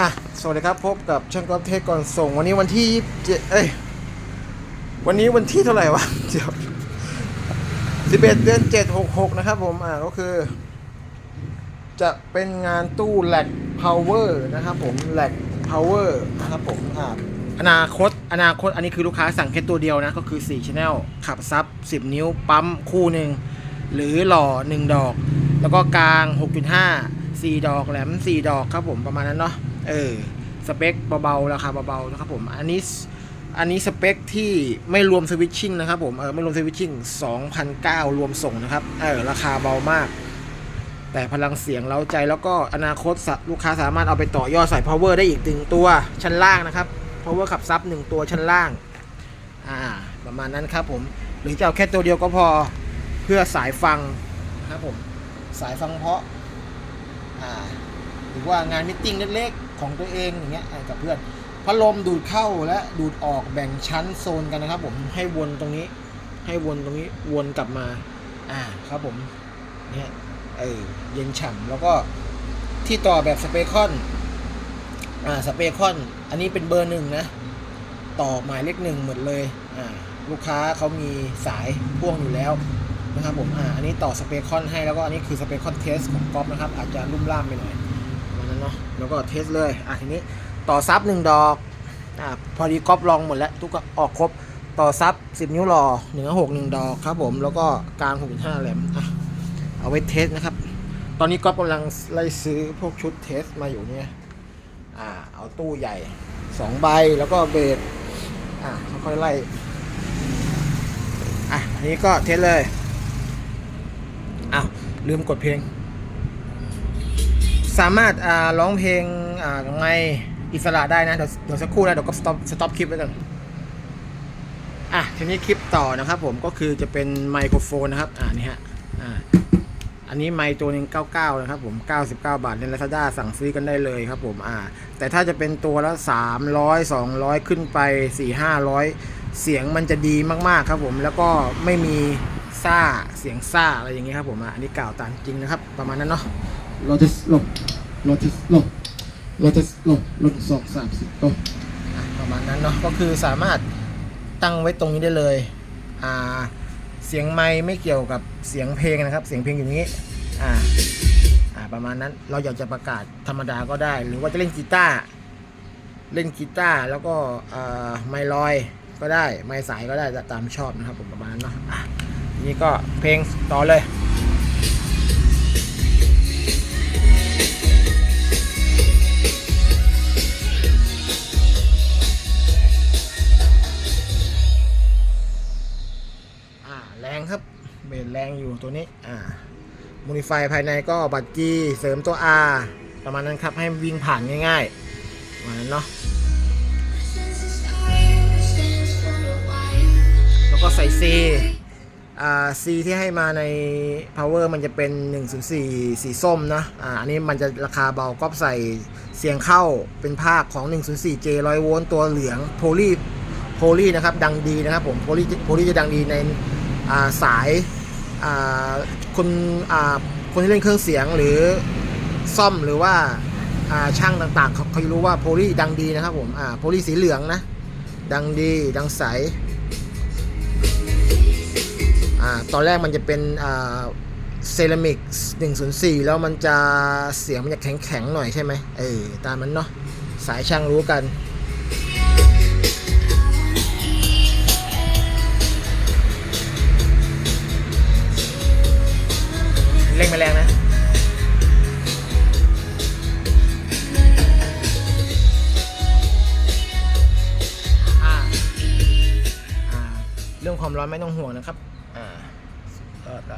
อะ สวัสดีครับ พบกับช่างกอล์ฟเทคก่อนส่ง วันนี้วันที่เจเอ้ย วันนี้วันที่เท่าไหร่วะเดี๋ยวสิบเอ็ดเดือนเจ็ดหกหกนะครับผม อ่าก็คือ จะเป็นงานตู้แหลกพาวเวอร์นะครับผมแหลกพาวเวอร์นะครับผม อ่าอนาคต อนาคต อันนี้คือลูกค้าสั่งแค่ตัวเดียวนะ ก็คือ4 Channel ขับซับ 10 นิ้ว ปั๊มคู่หนึ่ง หรือหล่อ 1 ดอก แล้วก็กลาง 6.5 4 ดอกแหลม 4 ดอกครับผมประมาณนั้นเนาะ เออสเปคเบาๆราคาเบาๆนะครับผมอันนี้อันนี้สเปคที่ไม่รวมสวิตชิ่งนะครับผมเออไม่รวมสวิตชิ่ง2,009 รวมส่งนะครับเออราคาเบามาก แต่พลังเสียงเล้าใจแล้วก็อนาคตลูกค้าสามารถเอาไปต่อยอดใส่ power ได้อีกหนึ่งตัวชั้นล่างนะครับ power ขับซับหนึ่งตัวชั้นล่างอ่าประมาณนั้นครับผมหรือจะเอาแค่ตัวเดียวก็พอเพื่อสายฟังนะครับผมสายฟังเพาะอ่าหรือว่างานมิทติ้งเล็กๆ ของตัวเองอย่างเงี้ยกับเพื่อนพัดลมดูดเข้าและดูดออกแบ่งชั้นโซนกันนะครับ ผมให้วนตรงนี้ ให้วนตรงนี้วนกลับมา อ่าครับผมเนี่ยเออเย็นฉ่ำแล้วก็ที่ต่อแบบสเปคอนอ่าสเปคอน อันนี้เป็นเบอร์หนึ่งนะ ต่อหมายเลขหนึ่งหมดเลยอ่าลูกค้าเขามีสายพ่วงอยู่แล้วนะครับผมอ่าอันนี้ต่อสเปคอนให้แล้วก็อันนี้คือสเปคอนเทสของก๊อฟนะครับ อาจจะลุ่มล่ามไปหน่อย นั้นเนาะแล้วก็เทสเลยอะทีนี้ต่อซับหนึ่งดอกอ่าพอดีก๊อฟลองหมดแล้วทุกก็ออกครบต่อซับ10นิ้วหล่อหนึ่งหกหนึ่งดอกครับผมแล้วก็กลาง6.5แหลมอะเอาไว้เทสนะครับ ตอนนี้ก๊อฟกำลังไล่ซื้อพวกชุดเทสมาอยู่เนี่ยอ่าเอาตู้ใหญ่สองใบแล้วก็เบสอะค่อยๆไล่อะอันนี้ก็เทสเลยอ้าวลืมกดเพลง สามารถอ่าร้องเพลงอ่าในอิสระได้นะ เดี๋ยวเดี๋ยวสักครู่นะเดี๋ยวก็สต็อปสต็อปคลิปไว้ก่อนอะทีนี้คลิปต่อนะครับผมก็คือจะเป็นไมโครโฟนนะครับ อ่านี่ฮะอ่าอันนี้ไมตัวหนึ่ง99 นะครับผม 99 บาทใน Lazada สั่งซื้อกันได้เลยครับผมอ่าแต่ถ้าจะเป็นตัวละ 300 200 ขึ้นไป 4 500 เสียงมันจะดีมากๆครับผม แล้วก็ไม่มีซ่าเสียงซ่าอะไรอย่างเงี้ยครับผมอะอันนี้กล่าวตามจริงนะครับ ประมาณนั้นเนาะเราจะหลบ ราจะลบเราจะลบหลบสองสามสิบตบอะประมาณนั้นเนาะก็คือสามารถตั้งไว้ตรงนี้ได้เลยอ่าเสียงไม้ไม่เกี่ยวกับเสียงเพลงนะครับ เสียงเพลงอยู่นี้อ่าอ่าประมาณนั้นเราอยากจะประกาศธรรมดาก็ได้ หรือว่าจะเล่นกีตาร์เล่นกีตาร์แล้วก็อ่ไมค์ลอยก็ได้ ไมค์สายก็ได้ตามชอบนะครับผมประมาณนั้นเนาะอะนี้ก็เพลงต่อเลย แรงอยู่ตัวนี้อ่ามูนิฟายภายในก็บัตจีเสริมตัว R ประมาณนั้นครับ ให้วิ่งผ่านง่ายๆประมาณนั้นเนาะแล้วก็ใส่ C อ่า C ที่ให้มาใน power มันจะเป็น 104 สีส้มนะอ่าอันนี้มันจะราคาเบาก็ใส่เสียงเข้าเป็นภาคของ 104J 100โวลต์ตัวเหลืองโพลีโพลีนะครับ ดังดีนะครับผมโพลีโพลีจะดังดีในอ่าสาย คนคนที่เล่นเครื่องเสียงหรือซ่อมหรือว่าช่างต่างๆเขาเขารู้ว่าโพลีดังดีนะครับผมโพลีสีเหลืองนะ ดังดีดังใสอตอนแรกมันจะเป็นเซรามิก104 แล้วมันจะเสียงมันจะแข็งๆหน่อยใช่ไหมเออตามมันเนาะสายช่างรู้กัน ความร้อนไม่ต้องห่วงนะครับ อ่าก็